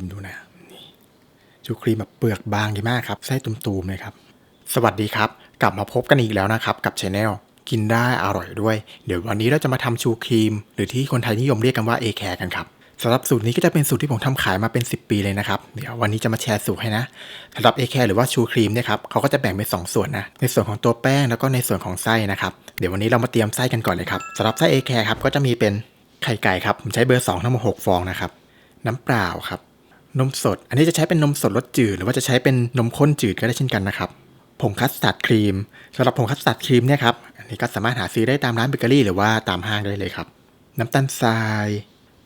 ชิมดูนะนี่ชูครีมแบบเปลือกบางดีมากครับไส้ตุ่มๆเลยครับ สวัสดีครับ กลับมาพบกันอีกแล้วนะครับ กับช anel กินได้อร่อยด้วย เดี๋ยววันนี้เราจะมาทำชูครีม หรือที่คนไทยนิยมเรียกกันว่าเอแคร์กันครับสำหรับสูตรนี้ก็จะเป็นสูตรที่ผมทำขายมาเป็น 10 ปีเลยนะครับเดี๋ยววันนี้จะมาแชร์สูตรให้นะสำหรับเอแคร์หรือว่าชูครีมเนี่ยครับเขาก็จะแบ่งเป็นสองส่วนนะในส่วนของตัวแป้งแล้วก็ในส่วนของไส้นะครับเดี๋ยววันนี้เรามาเตรียมไส้กันก่อนเลยครับสำหรับไส้เอแคร์ครับก็จะมีเป็นไข่ไก่ครับผมใช้เบอร์2ทั้งหมด6ฟองนะครับน้ำเปล่าครับ นมสด อันนี้จะใช้เป็นนมสดรสจืด หรือว่าจะใช้เป็นนมข้นจืดก็ได้เช่นกันนะครับผงคัสตาร์ดครีมสำหรับผงคัสตาร์ดครีมเนี่ยครับอันนี้ก็สามารถหาซื้อได้ตามร้านเบเกอรี่หรือว่าตามห้างได้เลยครับ น้ำตาลทราย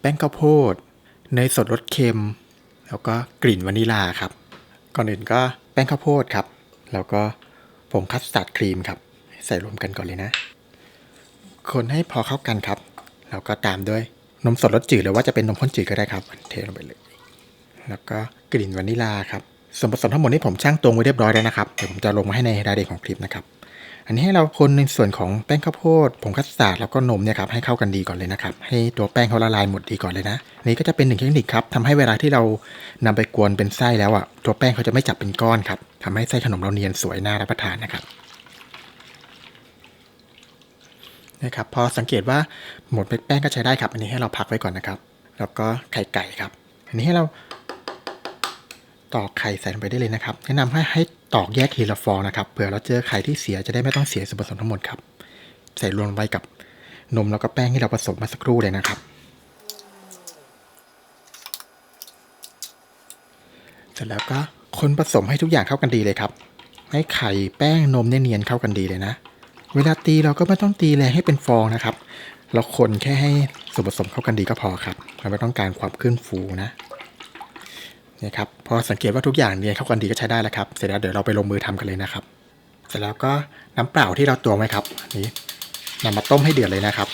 แป้งข้าวโพดเนยสดรสเค็ม แล้วก็กลิ่นวานิลาครับ ก่อนอื่นก็แป้งข้าวโพดครับ แล้วก็ผงคัสตาร์ดครีมครับ ใส่รวมกันก่อนเลยนะ คนให้พอเข้ากันครับ แล้วก็ตามด้วยนมสดรสจืดหรือว่าจะเป็นนมข้นจืดก็ได้ครับเทลงไปเลย แล้วก็กลิ่นวานิลาครับส่วนผสมทั้งหมดนี้ผมช่างตวงไว้เรียบร้อยแล้วนะครับเดี๋ยวผมจะลงมาให้ในรายละเอียดของคลิปนะครับอันนี้ให้เราคนในส่วนของแป้งข้าวโพดผงคัสตาร์ดแล้วก็นมเนี่ยครับให้เข้ากันดีก่อนเลยนะครับให้ตัวแป้งเขาละลายหมดดีก่อนเลยนะนี่ก็จะเป็นหนึ่งเทคนิคครับทำให้เวลาที่เรานำไปกวนเป็นไส้แล้วอะตัวแป้งเขาจะไม่จับเป็นก้อนครับทำให้ไส้ขนมเราเนียนสวยน่ารับประทานนะครับนะครับพอสังเกตว่าหมดแป้งก็ใช้ได้ครับ อันนี้ให้เราพักไว้ก่อนนะครับ แล้วก็ไข่ไก่ครับ อันนี้ให้เรา ตอกไข่ใส่ลงไปได้เลยนะครับ แนะนำให้ให้ตอกแยกทีละฟองนะครับเผื่อเราเจอไข่ที่เสียจะได้ไม่ต้องเสียส่วนผสมทั้งหมดครับ ใส่รวมลงไปกับนมแล้วก็แป้งที่เราผสมมาสักครู่เลยนะครับ เสร็จแล้วก็คนผสมให้ทุกอย่างเข้ากันดีเลยครับ ให้ไข่แป้งนมเนี่ยเนียนเข้ากันดีเลยนะ เวลาตีเราก็ไม่ต้องตีแรงให้เป็นฟองนะครับ เราคนแค่ให้ส่วนผสมเข้ากันดีก็พอครับ เราไม่ต้องการความขึ้นฟูนะ นี่ยครับพอสังเกตว่าทุกอย่างเนียนเข้ากันดีก็ใช้ได้แล้วครับ เสร็จแล้วเดี๋ยวเราไปลงมือทำกันเลยนะครับ เสร็จแล้วก็น้ำเปล่าที่เราตวงไว้ครับนี้นำมาต้มให้เดือดเลยนะครับ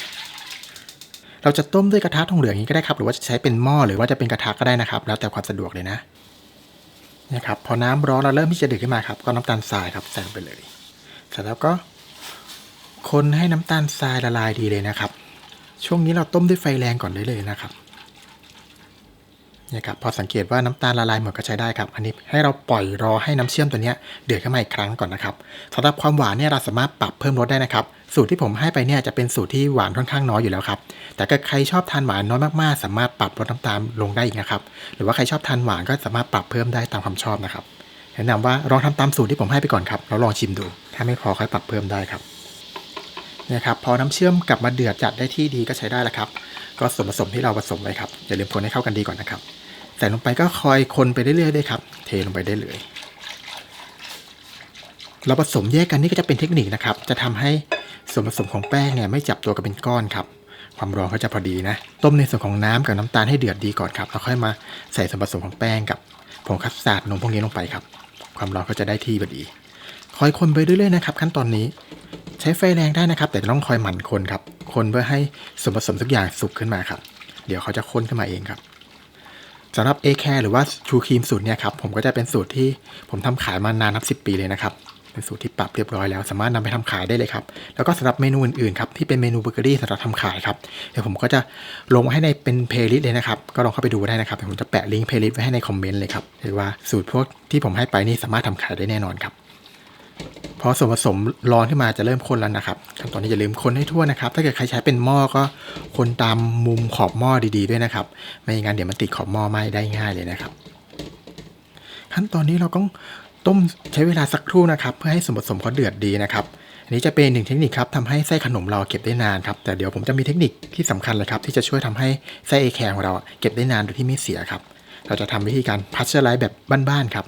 เราจะต้มด้วยกระทะทองเหลืองนี้ก็ได้ครับ หรือว่าจะใช้เป็นหม้อหรือว่าจะเป็นกระทะก็ได้นะครับ แล้วแต่ความสะดวกเลยนะนี่ครับพอน้ำร้อนเราเริ่มที่จะเดือดขึ้นมาครับ ก็น้ำตาลทรายครับใส่ลงไปเลย เสร็จแล้วก็คนให้น้ำตาลทรายละลายดีเลยนะครับ ช่วงนี้เราต้มด้วยไฟแรงก่อนได้เลยนะครับ นี่ยครับพอสังเกตว่าน้ำตาลละลายหมดก็ใช้ได้ครับ อันนี้ให้เราปล่อยรอให้น้ำเชื่อมตัวนี้เดือดขึ้นมาอีกครั้งก่อนนะครับสำหรับความหวานเนี่ยเราสามารถปรับเพิ่มรสได้นะครับ สูตรที่ผมให้ไปเนี่ยจะเป็นสูตรที่หวานค่อนข้างน้อยอยู่แล้วครับ แต่ก็ใครชอบทานหวานน้อยมากๆ สามารถปรับลดน้ำตาลลงได้อีกนะครับ หรือว่าใครชอบทานหวานก็สามารถปรับเพิ่มได้ตามความชอบนะครับ แนะนำว่าลองทำตามสูตรที่ผมให้ไปก่อนครับแล้วลองชิมดู ถ้าไม่พอค่อยปรับเพิ่มได้ครับเนี่ยครับพอน้ำเชื่อมกลับมาเดือดจัดได้ที่ดีก็ใช้ได้แล้วครับ ก็ส่วนผสมที่เราผสมไว้ครับอย่าลืมคนให้เข้ากันดีก่อนนะครับ ใส่ลงไปก็คอยคนไปเรื่อยๆด้วยครับ เทลงไปได้เลย เราผสมแยกกันนี่ก็จะเป็นเทคนิคนะครับ จะทำให้ส่วนผสมของแป้งเนี่ยไม่จับตัวกันเป็นก้อนครับ ความร้อนเขาจะพอดีนะ ต้มในส่วนของน้ำกับน้ำตาลให้เดือดดีก่อนครับ แล้วค่อยมาใส่ส่วนผสมของแป้งกับผงคัสตาร์ดนมพวกนี้ลงไปครับ ความร้อนเขาจะได้ที่พอดี คอยคนไปเรื่อยๆนะครับ ขั้นตอนนี้ใช้ไฟแรงได้นะครับ แต่ต้องคอยหมั่นคนครับ คนเพื่อให้ส่วนผสมทุกอย่างสุกขึ้นมาครับ เดี๋ยวเขาจะข้นขึ้นมาเองครับ สำหรับ a c a r e หรือว่าชูครีมสูตรเนี่ยครับผมก็จะเป็นสูตรที่ผมทำขายมานานนับ 10 ปีเลยนะครับเป็นสูตรที่ปรับเรียบร้อยแล้ว สามารถนำไปทำขายได้เลยครับ แล้วก็สำหรับเมนูอื่นๆครับที่เป็นเมนูเบเกอรี่สำหรับทำขายครับเดี๋ยวผมก็จะลงให้ในเป็นเพลย์ลิสต์เลยนะครับ ก็ลองเข้าไปดูได้นะครับเดี๋ยวผมจะแปะลิงก์เพลย์ลิสต์ไว้ให้ในคอมเมนต์เลยครับเรียกว่าสูตรพวกที่ผมให้ไปนี่สามารถทำขายได้แน่นอนครับ พอส่วนผสมร้อนขึ้นมาจะเริ่มคนแล้วนะครับขั้นตอนนี้อย่าลืมคนให้ทั่วนะครับ ถ้าเกิดใครใช้เป็นหม้อก็คนตามมุมขอบหม้อดีๆด้วยนะครับ ไม่งั้นเดี๋ยวมันติดขอบหม้อไหม้ได้ง่ายเลยนะครับ ขั้นตอนนี้เราต้องต้มใช้เวลาสักครู่นะครับ เพื่อให้ส่วนผสมเขาเดือดดีนะครับอันนี้จะเป็นหนึ่งเทคนิคครับทำให้ไส้ขนมเราเก็บได้นานครับแต่เดี๋ยวผมจะมีเทคนิคที่สำคัญเลยครับ ที่จะช่วยทำให้ไส้เอแคร์ของเราเก็บได้นานโดยที่ไม่เสียครับ เราจะทำวิธีการพัชเชอร์ไลท์แบบบ้านๆครับ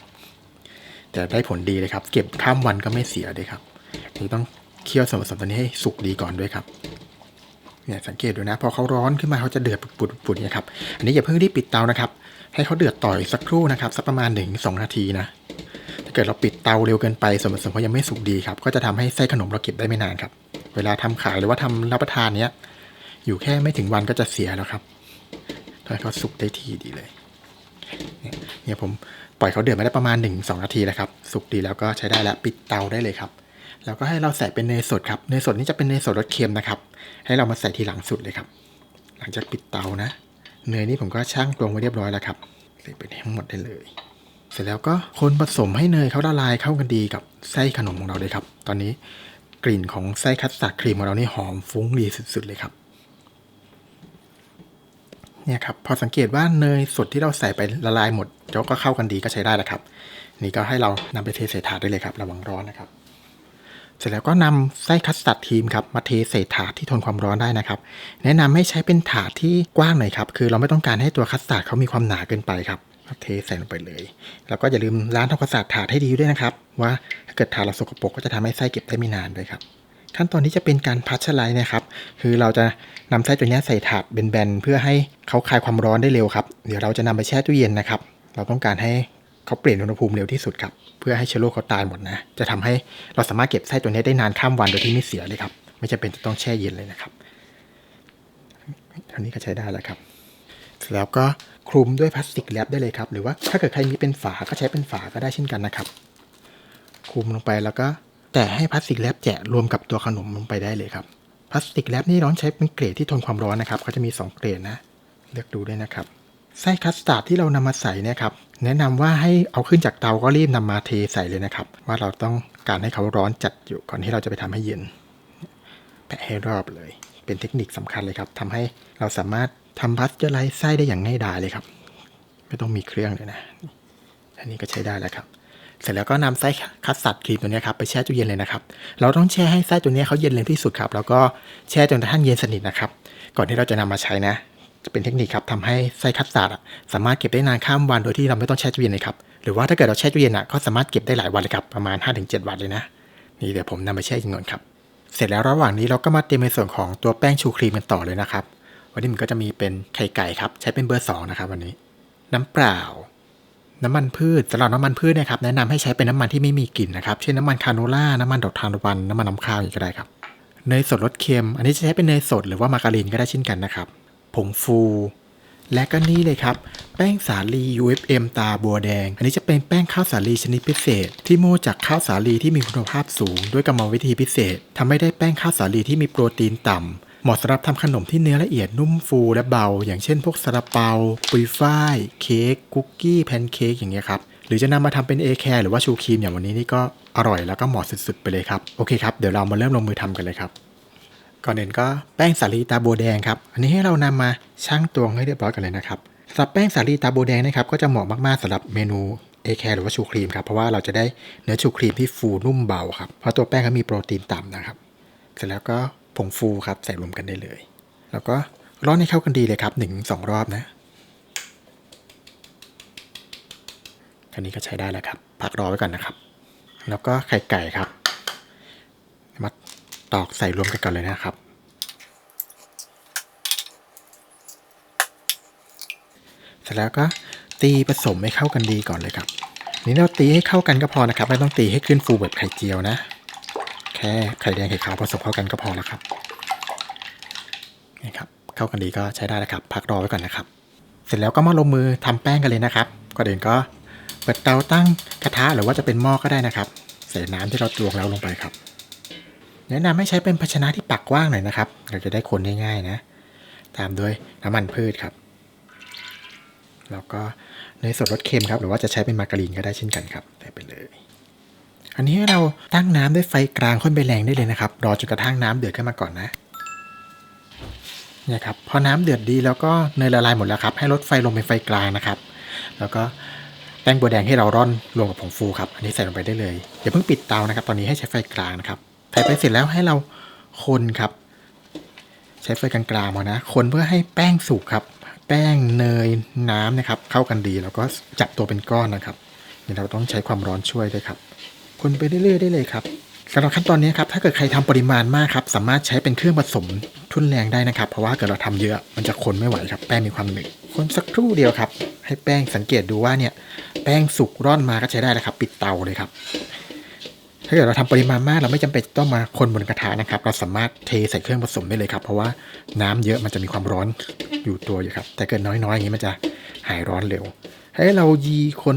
แต่ได้ผลดีเลยครับ เก็บข้ามวันก็ไม่เสียเลยครับนี่ต้องเคี่ยวส่วนผสมตัวนี้ให้สุกดีก่อนด้วยครับเนี่ยสังเกตดูนะ พอเขาร้อนขึ้นมาเขาจะเดือดปุดๆเนี่ยครับอันนี้อย่าเพิ่งรีบปิดเตานะครับ ให้เขาเดือดต่อยสักครู่นะครับสักประมาณหนึ่งสองนาทีนะถ้าเกิดเราปิดเตาเร็วเกินไปส่วนผสมเขายังไม่สุกดีครับ ก็จะทำให้ไส้ขนมเราเก็บได้ไม่นานครับ เวลาทำขายหรือว่าทำรับประทานเนี้ยอยู่แค่ไม่ถึงวันก็จะเสียแล้วครับถ้าเขาสุกได้ทีดีเลยเนี่ยผม ปล่อยเขาเดือดมาได้ประมาณ 1-2 นาทีแล้วครับ สุกดีแล้วก็ใช้ได้แล้วปิดเตาได้เลยครับ แล้วก็ให้เราใส่เป็นเนยสดครับ เนยสดนี่จะเป็นเนยสดรสเค็มนะครับ ให้เรามาใส่ทีหลังสุดเลยครับ หลังจากปิดเตานะ เนยนี่ผมก็ช่างตวงไว้เรียบร้อยแล้วครับใส่ไปทั้งหมดได้เลย เสร็จแล้วก็คนผสมให้เนยเขาละลายเข้ากันดีกับไส้ขนมของเราเลยครับ ตอนนี้กลิ่นของไส้คัสตาร์ดครีมของเรานี่หอมฟุ้งดีสุดๆเลยครับ เนี่ยครับพอสังเกตว่าเนยสดที่เราใส่ไปละลายหมดแล้วก็เข้ากันดีก็ใช้ได้แล้วครับ นี่ก็ให้เรานำไปเทใส่ถาดได้เลยครับ ระวังร้อนนะครับ เสร็จแล้วก็นำไส้คัสตาร์ดครีมครับมาเทใส่ถาดที่ทนความร้อนได้นะครับ แนะนำให้ใช้เป็นถาดที่กว้างหน่อยครับ คือเราไม่ต้องการให้ตัวคัสตาร์ดเขามีความหนาเกินไปครับเทใส่ลงไปเลย แล้วก็อย่าลืมล้างทำความสะอาดถาดให้ดีด้วยนะครับ ว่าถ้าเกิดถาดเราสกปรกก็จะทำให้ไส้เก็บได้ไม่นานด้วยครับ ขั้นตอนนี้จะเป็นการพัชไลท์นะครับ คือเราจะนำไส้ตัวนี้ใส่ถาดแบนๆเพื่อให้เขาคลายความร้อนได้เร็วครับ เดี๋ยวเราจะนำไปแช่ตู้เย็นนะครับ เราต้องการให้เขาเปลี่ยนอุณหภูมิเร็วที่สุดครับ เพื่อให้เชื้อโรคเขาตายหมดนะ จะทำให้เราสามารถเก็บไส้ตัวนี้ได้นานข้ามวันโดยที่ไม่เสียเลยครับ ไม่จำเป็นจะต้องแช่เย็นเลยนะครับเท่านี้ก็ใช้ได้แล้วครับ แล้วก็คลุมด้วยพลาสติกแรปได้เลยครับ หรือว่าถ้าเกิดใครมีเป็นฝาก็ใช้เป็นฝาก็ได้เช่นกันนะครับ คลุมลงไปแล้วก็ แต่ให้พลาสติกแรปแจะรวมกับตัวขนมลงไปได้เลยครับพลาสติกแรปนี่ร้อนใช้เป็นเกรดที่ทนความร้อนนะครับเขาจะมี 2 เกรดนะ เลือกดูด้วยนะครับไส้คัสตาร์ดที่เรานำมาใส่นี่ครับแนะนำว่าให้เอาขึ้นจากเตาก็รีบนำมาเทใส่เลยนะครับ ว่าเราต้องการให้เขาร้อนจัดอยู่ก่อนที่เราจะไปทำให้เย็นแปะให้รอบเลย เป็นเทคนิคสำคัญเลยครับทำให้เราสามารถทำพัสเจอร์ไลซ์ไส้ได้อย่างง่ายดายเลยครับ ไม่ต้องมีเครื่องเลยนะ อันนี้ก็ใช้ได้แล้วครับ เสร็จแล้วก็นำไส้คัสตาร์ดครีมตัวนี้ครับไปแช่ตู้เย็นเลยนะครับ เราต้องแช่ให้ไส้ตัวนี้เขาเย็นเร็วที่สุดครับ แล้วก็แช่จนกระทั่งเย็นสนิทนะครับ ก่อนที่เราจะนำมาใช้นะ จะเป็นเทคนิคครับทำให้ไส้คัสตาร์ดสามารถเก็บได้นานข้ามวันโดยที่เราไม่ต้องแช่ตู้เย็นเลยครับ หรือว่าถ้าเกิดเราแช่ตู้เย็นอะก็สามารถเก็บได้หลายวันเลยครับ ประมาณ 5-7 วันเลยนะ นี่เดี๋ยวผมนำไปแช่จำนวนครับ เสร็จแล้วระหว่างนี้เราก็มาเตรียมในส่วนของตัวแป้งชูครีมกันต่อเลยนะครับ วันนี้มันก็จะมีเป็นไข่ไก่ครับ ใช้เป็นเบอร์สองนะครับวันนี้ น้ำเปล่า น้ำมันพืชสำหรับน้ำมันพืชนะครับแนะนำให้ใช้เป็นน้ำมันที่ไม่มีกลิ่นนะครับ เช่นน้ำมันคาโนล่า น้ำมันดอกทานตะวัน น้ำมันน้ำข้าวอย่างก็ได้ครับ เนยสดรสเค็ม อันนี้จะใช้เป็นเนยสดหรือว่ามาการีนก็ได้เช่นกันนะครับ ผงฟู และก็นี่เลยครับ แป้งสาลี UFM ตาบัวแดง อันนี้จะเป็นแป้งข้าวสาลีชนิดพิเศษ ที่โม่จากข้าวสาลีที่มีคุณภาพสูง ด้วยกรรมวิธีพิเศษทำให้ได้แป้งข้าวสาลีที่มีโปรตีนต่ำ เหมาะสำหรับทำขนมที่เนื้อละเอียดนุ่มฟูและเบา อย่างเช่นพวกซาลาเปา ปุยฝ้าย เค้กคุกกี้แพนเค้กอย่างเงี้ยครับ หรือจะนำมาทำเป็นเอแคร์หรือว่าชูครีมอย่างวันนี้นี่ก็อร่อยแล้วก็เหมาะสุดๆไปเลยครับ โอเคครับ เดี๋ยวเรามาเริ่มลงมือทำกันเลยครับ ก่อนอื่นก็แป้งสาลีตาโบวแดงครับ อันนี้ให้เรานำมาชั่งตวงให้เรียบร้อยกันเลยนะครับสำหรับแป้งสาลีตาโบวแดงนะครับก็จะเหมาะมากๆสำหรับเมนูเอแคร์หรือว่าชูครีมครับเพราะว่าเราจะได้เนื้อชูครีมที่ฟูนุ่มเบาครับเพราะตัวแป้งเขามีโปรตีนต่ำนะครับ เสร็จแล้วก็ ผงฟูครับใส่รวมกันได้เลย แล้วก็ร้อนให้เข้ากันดีเลยครับหนึ่งสองรอบนะอันนี้ก็ใช้ได้แล้วครับ พักรอไว้ก่อนนะครับ แล้วก็ไข่ไก่ครับ มาตอกใส่รวมกันก่อนเลยนะครับ เสร็จแล้วก็ตีผสมให้เข้ากันดีก่อนเลยครับ นี่เราตีให้เข้ากันก็พอนะครับ ไม่ต้องตีให้ขึ้นฟูแบบไข่เจียวนะ ค่ไข่แดงไข่ขาวผสมเข้ากันก็พอแล้วครับนี่ครับเข้ากันดีก็ใช้ได้แล้วครับ พักรอไว้ก่อนนะครับ เสร็จแล้วก็มาลงมือทำแป้งกันเลยนะครับก่อนอื่นก็เปิดเตาตั้งกระทะหรือว่าจะเป็นหม้อก็ได้นะครับ ใส่น้ำที่เราตวงแล้วลงไปครับ แนะนำให้ใช้เป็นภาชนะที่ปักกว้างหน่อยนะครับ เราจะได้คนง่ายๆนะ ตามด้วยน้ำมันพืชครับแล้วก็เนยสดรสเค็มครับ หรือว่าจะใช้เป็นมาการีนก็ได้เช่นกันครับใส่ไปเลย อันนี้ให้เราตั้งน้ำด้วยไฟกลางค่อนไปแรงได้เลยนะครับ รอจนกระทั่งน้ำเดือดขึ้นมาก่อนนะเนี่ยครับพอน้ำเดือดดีแล้วก็เนยละลายหมดแล้วครับให้ลดไฟลงเป็นไฟกลางนะครับ แล้วก็แป้งบัวแดงให้เราร่อนรวมกับผงฟูครับ อันนี้ใส่ลงไปได้เลยอย่าเพิ่งปิดเตานะครับ ตอนนี้ให้ใช้ไฟกลางนะครับใส่ไปเสร็จแล้วให้เราคนครับ ใช้ไฟกลางๆมานะ คนเพื่อให้แป้งสุกครับ แป้งเนยน้ำนะครับ เข้ากันดีแล้วก็จับตัวเป็นก้อนนะครับนี่เราต้องใช้ความร้อนช่วยด้วยครับ คนไปเรื่อยๆได้เลยครับสำหรับขั้นตอนนี้ครับถ้าเกิดใครทำปริมาณมากครับสามารถใช้เป็นเครื่องผสมทุนแรงได้นะครับ เพราะว่าเกิดเราทำเยอะมันจะคนไม่ไหวครับแป้งมีความหนึบคนสักครู่เดียวครับ ให้แป้งสังเกตดูว่าเนี่ยแป้งสุกร่อนมาก็ใช้ได้แล้วครับ ปิดเตาเลยครับ ถ้าเกิดเราทำปริมาณมากเราไม่จำเป็นต้องมาคนบนกระทะนะครับ เราสามารถเทใส่เครื่องผสมได้เลยครับ เพราะว่าน้ำเยอะมันจะมีความร้อนอยู่ตัวอยู่ครับ แต่เกิดน้อยๆอย่างนี้มันจะหายร้อนเร็ว ให้เรายีคน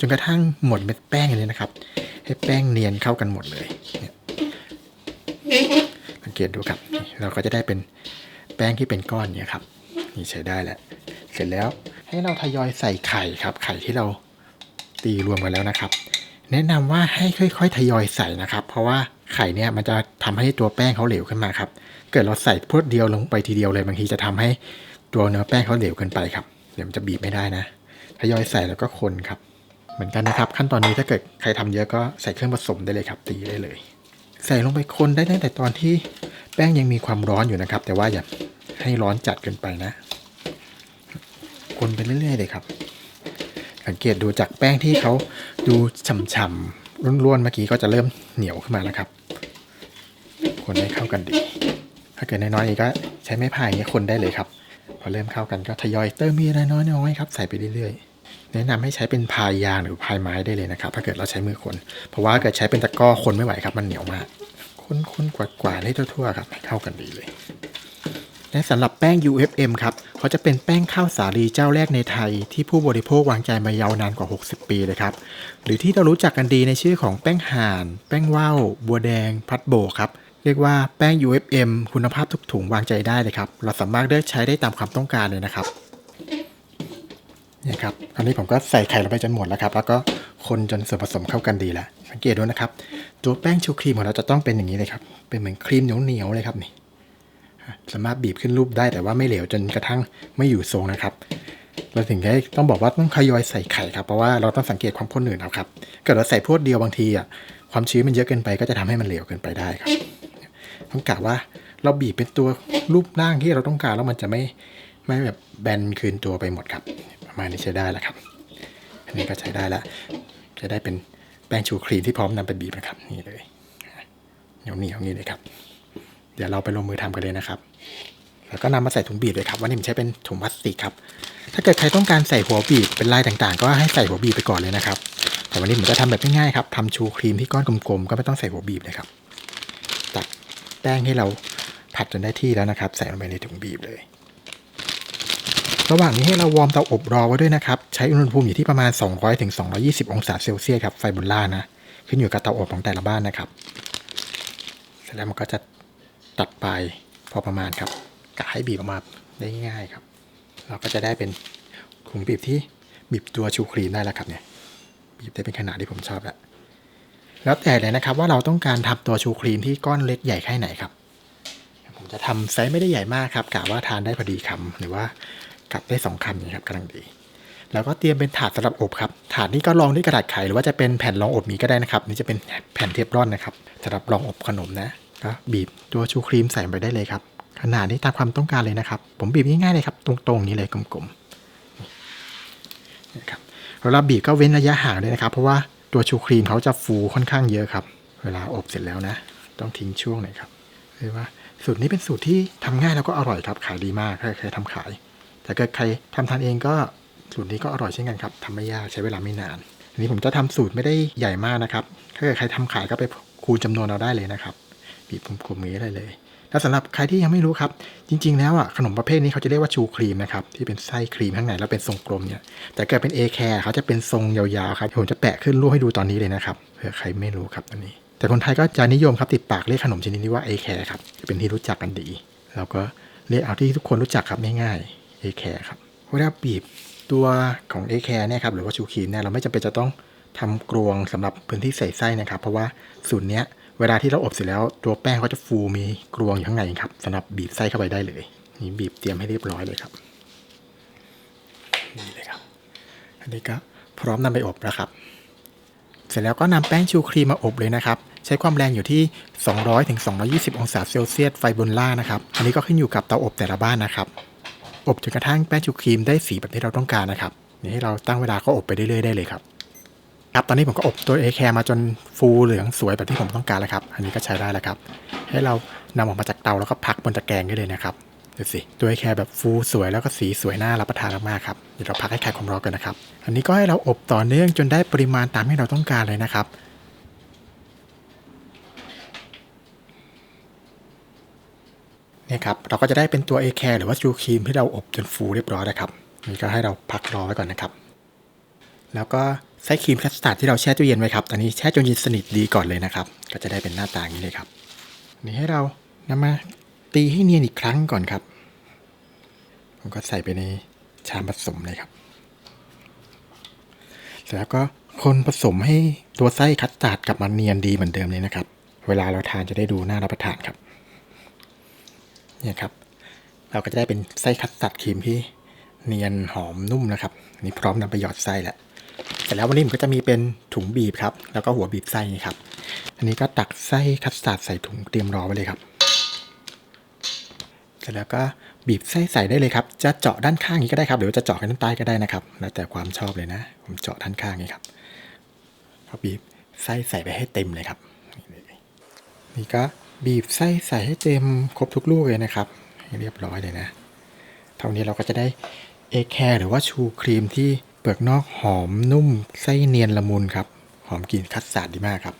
จนกระทั่งหมดเม็ดแป้งอย่างนี้นะครับ ให้แป้งเนียนเข้ากันหมดเลยเนี่ยสังเกตดูครับ เราก็จะได้เป็นแป้งที่เป็นก้อนเนี่ยครับ นี่ใช้ได้แล้ว เสร็จแล้วให้เราทยอยใส่ไข่ครับ ไข่ที่เราตีรวมกันแล้วนะครับ แนะนำว่าให้ค่อย ๆ ทยอยใส่นะครับ เพราะว่าไข่เนี่ยมันจะทำให้ตัวแป้งเขาเหลวขึ้นมาครับ เกิดเราใส่พรวดเดียวลงไปทีเดียวเลยบางทีจะทำให้ตัวเนื้อแป้งเขาเหลวเกินไปครับ เดี๋ยวมันจะบีบไม่ได้นะ ทยอยใส่แล้วก็คนครับ เหมือนกันนะครับ ขั้นตอนนี้ถ้าเกิดใครทำเยอะก็ใส่เครื่องผสมได้เลยครับตีได้เลย ใส่ลงไปคนได้ตั้งแต่ตอนที่แป้งยังมีความร้อนอยู่นะครับ แต่ว่าอย่าให้ร้อนจัดเกินไปนะ คนไปเรื่อยๆเลยครับ สังเกตดูจากแป้งที่เขาดูฉ่ำๆร่วนๆเมื่อกี้ก็จะเริ่มเหนียวขึ้นมาแล้วครับ คนให้เข้ากันดี ถ้าเกิดน้อยๆอีกก็ใช้ไม้พายเนี้ยคนได้เลยครับ พอเริ่มเข้ากันก็ทยอยเติมมีอะไรน้อยๆครับ ใส่ไปเรื่อยๆ แนะนำให้ใช้เป็นพายยางหรือพายไม้ได้เลยนะครับ ถ้าเกิดเราใช้มือคน เพราะว่าเกิดใช้เป็นตะก้อคนไม่ไหวครับ มันเหนียวมาก คนๆกวาดๆให้ทั่วๆครับเข้ากันดีเลยและสำหรับแป้ง UFM ครับเขาจะเป็นแป้งข้าวสาลีเจ้าแรกในไทย ที่ผู้บริโภควางใจมายาวนานกว่า 60 ปีเลยครับ หรือที่เรารู้จักกันดีในชื่อของแป้งห่าน แป้งว่าวบัวแดงพัดโบครับ เรียกว่าแป้ง UFM คุณภาพทุกถุงวางใจได้เลยครับ เราสามารถเลือกใช้ได้ตามความต้องการเลยนะครับ นี่ครับตอนนี้ผมก็ใส่ไข่ลงไปจนหมดแล้วครับ แล้วก็คนจนส่วนผสมเข้ากันดีแล้ว สังเกตดูนะครับ ตัวแป้งชูครีมของเราจะต้องเป็นอย่างนี้เลยครับ เป็นเหมือนครีมเหนียวๆเลยครับนี่ สามารถบีบขึ้นรูปได้แต่ว่าไม่เหลวจนกระทั่งไม่อยู่ทรงนะครับ เราถึงได้ต้องบอกว่าต้องทยอยใส่ไข่ครับ เพราะว่าเราต้องสังเกตความข้นหนืดเอาครับ เกิดเราใส่พรวดเดียวบางทีอะ ความชื้นมันเยอะเกินไปก็จะทำให้มันเหลวเกินไปได้ครับ ต้องกะว่าเราบีบเป็นตัวรูปร่างที่เราต้องการแล้วมันจะไม่ไม่แบบแบนคืนตัวไปหมดครับ มาณนี้ใช้ได้แล้วครับ อันนี้ก็ใช้ได้แล้ว จะได้เป็นแป้งชูครีมที่พร้อมนำไปบีบนะครับ นี่เลยเหนียวเหนียวๆอย่างนี้เลยครับ เดี๋ยวเราไปลงมือทำกันเลยนะครับ แล้วก็นำมาใส่ถุงบีบเลยครับวันนี้ผมใช้เป็นถุงพลาสติกครับ ถ้าเกิดใครต้องการใส่หัวบีบเป็นลายต่างๆ ก็ให้ใส่หัวบีบไปก่อนเลยนะครับ แต่วันนี้ผมจะทำแบบง่ายๆครับทำชูครีมที่ก้อนกลมๆก็ไม่ต้องใส่หัวบีบเลยครับตักแป้งให้เราผัดจนได้ที่แล้วนะครับ ใส่ลงไปในถุงบีบเลย ระหว่างนี้ให้เราวอร์มเตาอบรอไว้ด้วยนะครับ ใช้อุณหภูมิอยู่ที่ประมาณ 200ถึง220องศาเซลเซียสครับไฟบนล่านะ ขึ้นอยู่กับเตาอบของแต่ละบ้านนะครับ เสร็จแล้วมันก็จะตัดไปพอประมาณครับกะให้บีบออกมาได้ง่ายครับ เราก็จะได้เป็นถุงบีบที่บีบตัวชูครีมได้แล้วครับเนี่ยบีบได้เป็นขนาดที่ผมชอบแล้วแล้วแต่เลยนะครับว่าเราต้องการทำตัวชูครีมที่ก้อนเล็กใหญ่แค่ไหนครับ ผมจะทำไซส์ไม่ได้ใหญ่มากครับกะว่าทานได้พอดีคำหรือว่า กัดได้สองคำนี่ครับกำลังดี แล้วก็เตรียมเป็นถาดสำหรับอบครับถาดนี้ก็รองด้วยกระดาษไขหรือว่าจะเป็นแผ่นรองอบมีก็ได้นะครับ นี่จะเป็นแผ่นเทฟลอนนะครับสำหรับรองอบขนมนะก็บีบตัวชูครีมใส่ไปได้เลยครับ ขนาดนี้ตามความต้องการเลยนะครับ ผมบีบง่ายๆเลยครับ ตรงๆนี้เลยกลมๆนะครับเวลาบีบก็เว้นระยะห่างด้วยนะครับ เพราะว่าตัวชูครีมเขาจะฟูค่อนข้างเยอะครับ เวลาอบเสร็จแล้วนะ ต้องทิ้งช่วงหน่อยครับเรียกว่าสูตรนี้เป็นสูตรที่ทำง่ายแล้วก็อร่อยครับขายดีมากใครทำขาย แต่เกิดใครทำทานเองก็สูตรนี้ก็อร่อยเช่นกันครับทำไม่ยากใช้เวลาไม่นาน อันนี้ผมจะทำสูตรไม่ได้ใหญ่มากนะครับถ้าเกิดใครทำขายก็ไปคูณจำนวนเอาได้เลยนะครับบีบกลมๆอย่างนี้ได้เลยแล้วสำหรับใครที่ยังไม่รู้ครับ จริง ๆ แล้วอะขนมประเภทนี้เขาจะเรียกว่าชูครีมนะครับที่เป็นไส้ครีมข้างในแล้วเป็นทรงกลมเนี่ยแต่เกิดเป็นเอแคร์เขาจะเป็นทรงยาวๆครับผมจะแปะขึ้นรูปให้ดูตอนนี้เลยนะครับเผื่อใครไม่รู้ครับอันนี้ แต่คนไทยก็จะนิยมครับติดปากเรียกขนมชนิดนี้ว่าเอแคร์ครับจะเป็นที่รู้จักกันดี แล้วก็เรียกเอาที่ทุกคนรู้จักครับง่ายๆ เอแคครับเวลาบีบตัวของเอแคร์เนี่ยครับหรือว่าชูครีมเนี่ยเราไม่จำเป็นจะต้องทำกรวงสำหรับพื้นที่ใส่ไส้นะครับ เพราะว่าสูตรเนี้ยเวลาที่เราอบเสร็จแล้วตัวแป้งเขาจะฟูมีกรวงอยู่ข้างในครับสำหรับบีบไส้เข้าไปได้เลยนี่บีบเตรียมให้เรียบร้อยเลยครับนี่เลยครับ อันนี้ก็พร้อมนำไปอบแล้วครับ เสร็จแล้วก็นำแป้งชูครีมมาอบเลยนะครับ ใช้ความแรงอยู่ที่ 200ถึง220 องศาเซลเซียสไฟบนล่างนะครับ อันนี้ก็ขึ้นอยู่กับเตาอบแต่ละบ้านนะครับ อบจนกระทั่งแป้งชูครีมได้สีแบบที่เราต้องการนะครับนี่ให้เราตั้งเวลาก็อบไปเรื่อยๆได้เลยครับครับตอนนี้ผมก็อบตัวเอแคร์มาจนฟูเหลืองสวยแบบที่ผมต้องการแล้วครับ อันนี้ก็ใช้ได้แล้วครับ ให้เรานำออกมาจากเตาแล้วก็พักบนตะแกรงได้เลยนะครับดูสิตัวเอแคร์แบบฟูสวยแล้วก็สีสวยน่ารับประทานมากๆครับเดี๋ยวเราพักให้คลายความร้อนกันนะครับ อันนี้ก็ให้เราอบต่อเนื่องจนได้ปริมาณตามที่เราต้องการเลยนะครับ นี่ยครับเราก็จะได้เป็นตัวเอแคร์หรือว่าชูครีมที่เราอบจนฟูเรียบร้อยนะครับนี่ก็ให้เราพักรอไว้ก่อนนะครับ แล้วก็ไส้ครีมคัสตาร์ดที่เราแช่ตู้เย็นไว้ครับตอนนี้แช่จนเย็นสนิทดีก่อนเลยนะครับ ก็จะได้เป็นหน้าตาอย่างนี้เลยครับ นี่ให้เรานำมาตีให้เนียนอีกครั้งก่อนครับ ผมก็ใส่ไปในชามผสมเลยครับ เสร็จแล้วก็คนผสมให้ตัวไส้คัสตาร์ดกลับมาเนียนดีเหมือนเดิมเลยนะครับ เวลาเราทานจะได้ดูน่ารับประทานครับ เนี่ยครับ เราก็จะได้เป็นไส้คัสตาร์ดครีมที่เนียนหอมนุ่มนะครับ นี่พร้อมนำไปหยอดไส้แล้วเสร็จแล้ววันนี้ผมก็จะมีเป็นถุงบีบครับ แล้วก็หัวบีบไส้นี่ครับ อันนี้ก็ตักไส้คัสตาร์ดใส่ถุงเตรียมรอไว้เลยครับ เสร็จแล้วก็บีบไส้ใส่ได้เลยครับ จะเจาะด้านข้างนี้ก็ได้ครับ หรือจะเจาะกันด้านใต้ก็ได้นะครับ แล้วแต่ความชอบเลยนะ ผมเจาะด้านข้างนี้ครับก็บีบไส้ใส่ไปให้เต็มเลยครับ นี่ก็ บีบไส้ใส่ให้เต็มครบทุกลูกเลยนะครับ ให้เรียบร้อยเลยนะ เท่านี้เราก็จะได้เอแคร์หรือว่าชูครีมที่เปลือกนอกหอมนุ่มไส้เนียนละมุนครับ หอมกลิ่นคัสตาร์ดดีมากครับ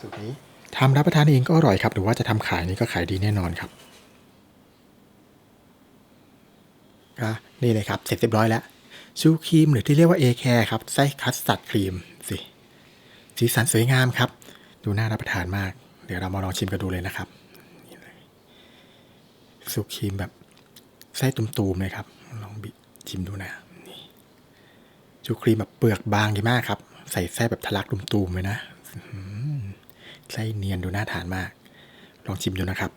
สูตรนี้ทำรับประทานเองก็อร่อยครับ หรือว่าจะทำขายนี่ก็ขายดีแน่นอนครับก็นี่เลยครับ เสร็จเรียบร้อยแล้ว ชูครีมหรือที่เรียกว่าเอแคร์ครับไส้คัสตาร์ดครีมสิสีสันสวยงามครับ ดูน่ารับประทานมาก เดี๋ยวเรามาลองชิมกันดูเลยนะครับนี่เลยชูครีมแบบไส้ตุ่มๆเลยครับ ลองบิชิมดูนะนี่ชูครีมแบบเปลือกบางดีมากครับ ใส่ไส้แบบทะลักตุ่มๆเลยนะไส้เนียนดูน่าทานมาก ลองชิมดูนะครับ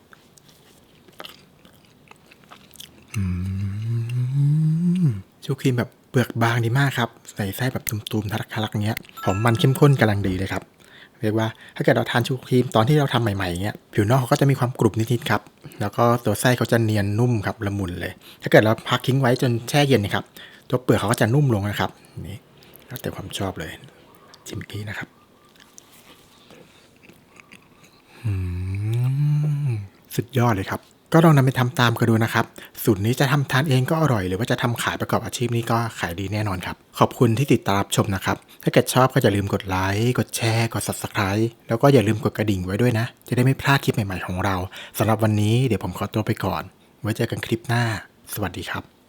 ชูครีมแบบเปลือกบางดีมากครับ ใส่ไส้แบบตุ่มๆทะลักทะลักๆเงี้ยหอมมันเข้มข้นกำลังดีเลยครับ เรียกว่าถ้าเกิดเราทานชูครีมตอนที่เราทำใหม่ๆเงี้ยผิวนอกเขาก็จะมีความกรุบนิดๆครับ แล้วก็ตัวไส้เขาจะเนียนนุ่มครับละมุนเลย ถ้าเกิดเราพักทิ้งไว้จนแช่เย็นนะครับตัวเปลือกเขาก็จะนุ่มลงนะครับนี่แล้วแต่ความชอบเลยชิมกี้นะครับอืมสุดยอดเลยครับ ก็ลองนำไปทำตามกันดูนะครับ สูตรนี้จะทำทานเองก็อร่อย หรือว่าจะทำขายประกอบอาชีพนี้ก็ขายดีแน่นอนครับ ขอบคุณที่ติดตามรับชมนะครับ ถ้าเกิดชอบก็อย่าลืมกดไลค์ กดแชร์ กด subscribe แล้วก็อย่าลืมกดกระดิ่งไว้ด้วยนะ จะได้ไม่พลาดคลิปใหม่ๆของเราสำหรับวันนี้เดี๋ยวผมขอตัวไปก่อน ไว้เจอกันคลิปหน้า สวัสดีครับ